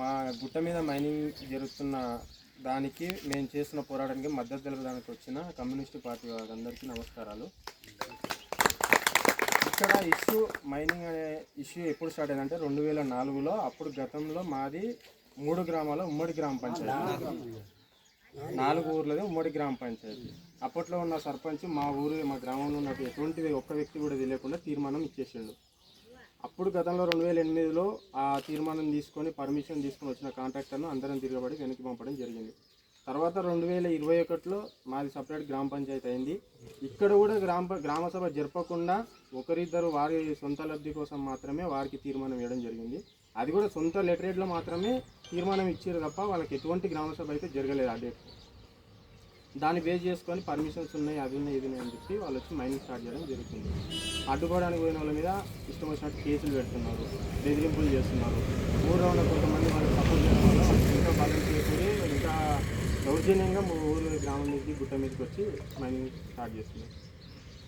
మా గుట్ట మీద మైనింగ్ జరుగుతున్న దానికి మేము చేస్తున్న పోరాటానికి మద్దతు తెలపడానికి వచ్చిన కమ్యూనిస్ట్ పార్టీ వారందరికీ నమస్కారాలు. ఇక్కడ ఇష్యూ మైనింగ్ అనే ఇష్యూ ఎప్పుడు స్టార్ట్ అయిందంటే రెండు వేల నాలుగులో అప్పుడు గతంలో మాది మూడు గ్రామాల ఉమ్మడి గ్రామ పంచాయతీ. నాలుగు ఊర్లది ఉమ్మడి గ్రామ పంచాయతీ. అప్పట్లో ఉన్న సర్పంచ్ మా ఊరు మా గ్రామంలో ఉన్న ఎటువంటి ఒక్క వ్యక్తి కూడా తెలియకుండా తీర్మానం ఇచ్చేసిండు. అప్పుడు గతంలో రెండు వేల ఎనిమిదిలో ఆ తీర్మానం తీసుకొని పర్మిషన్ తీసుకొని వచ్చిన కాంట్రాక్టర్ను అందరం తిరగబడి వెనక్కి పంపడం జరిగింది. తర్వాత రెండు వేల ఇరవై ఒకటిలో మాది సపరేట్ గ్రామ పంచాయతీ అయింది. ఇక్కడ కూడా గ్రామ గ్రామసభ గ్రామ సభ జరపకుండా ఒకరిద్దరు వారి సొంత లబ్ధి కోసం మాత్రమే వారికి తీర్మానం ఇవ్వడం జరిగింది. అది కూడా సొంత లెటరేట్లో మాత్రమే తీర్మానం ఇచ్చారు తప్ప వాళ్ళకి ఎటువంటి గ్రామ సభ అయితే జరగలేదు ఆ డేట్ దాన్ని బేస్ చేసుకొని పర్మిషన్స్ ఉన్నాయి అవి ఉన్నాయి ఇది ఉన్నాయి అని చెప్పి వాళ్ళు వచ్చి మైనింగ్ స్టార్ట్ చేయడం జరుగుతుంది. అడ్డుకోవడానికి పోయిన వాళ్ళ మీద ఇష్టం వచ్చినట్టు కేసులు పెడుతున్నారు బెదిరింపులు చేస్తున్నారు. ఊళ్ళో ఉన్న కొంతమంది వాళ్ళకి సపోర్ట్ చేయడం వల్ల వాళ్ళు ఇంకా బలం చేసుకుని ఇంకా దౌర్జన్యంగా మా ఊరు గ్రామం నుంచి గుట్ట మీదకి వచ్చి మైనింగ్ స్టార్ట్ చేస్తున్నారు.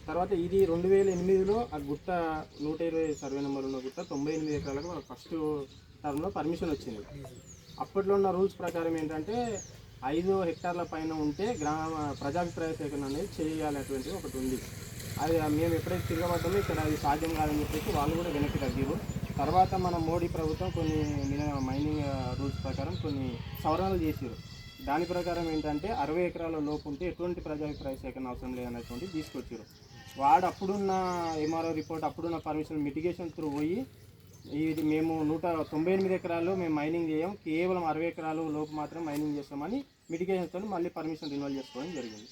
తర్వాత ఇది రెండు వేల ఎనిమిదిలో ఆ గుట్ట నూట ఇరవై సర్వే నెంబర్ ఉన్న గుట్ట తొంభై ఎనిమిది ఎకరాలకు ఫస్ట్ టర్మ్లో పర్మిషన్ వచ్చింది. అప్పట్లో ఉన్న రూల్స్ ప్రకారం ఏంటంటే ఐదు హెక్టార్ల పైన ఉంటే గ్రామ ప్రజాభిప్రాయ సేకరణ అనేది చేయాలనేటువంటి ఒకటి ఉంది. అది మేము ఎప్పుడైతే తిరగబడ్డామో ఇక్కడ అది సాధ్యం కాదని చెప్పేసి వాళ్ళు కూడా వెనక్కి తగ్గిరు తర్వాత మన మోడీ ప్రభుత్వం కొన్ని మైనింగ్ రూల్స్ ప్రకారం కొన్ని సవరణలు చేసారు దాని ప్రకారం ఏంటంటే అరవై ఎకరాల లోపు ఉంటే ఎటువంటి ప్రజాభిప్రాయ సేకరణ అవసరం లేదనేటువంటి తీసుకొచ్చారు వాడు అప్పుడున్న ఎంఆర్ఓ రిపోర్ట్ అప్పుడున్న పర్మిషన్ మిటిగేషన్ త్రూ పోయి ఇది మేము నూట తొంభై ఎనిమిది ఎకరాలు మేము మైనింగ్ చేయం. కేవలం అరవై ఎకరాలు లోపు మాత్రం మైనింగ్ చేస్తామని మిటిగేషన్తో మళ్ళీ పర్మిషన్ రిన్యూవల్ చేసుకోవడం జరిగింది.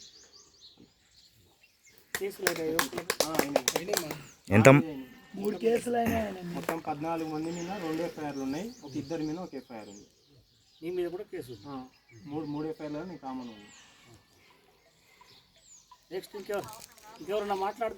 ఎంత? మూడు కేసులు అయినా మొత్తం పద్నాలుగు మంది మీద రెండు ఎఫ్ఐఆర్లు ఉన్నాయి. ఒక ఇద్దరి మీద ఒక ఎఫ్ఐఆర్ ఉంది. నీ మీద కూడా కేసు ఆ, మూడు మూడు ఎఫ్ఐఆర్లు నీకు కామన్ ఉంది. నెక్స్ట్ ఇంకెవరు? ఇంకెవరన్నా మాట్లాడతారు?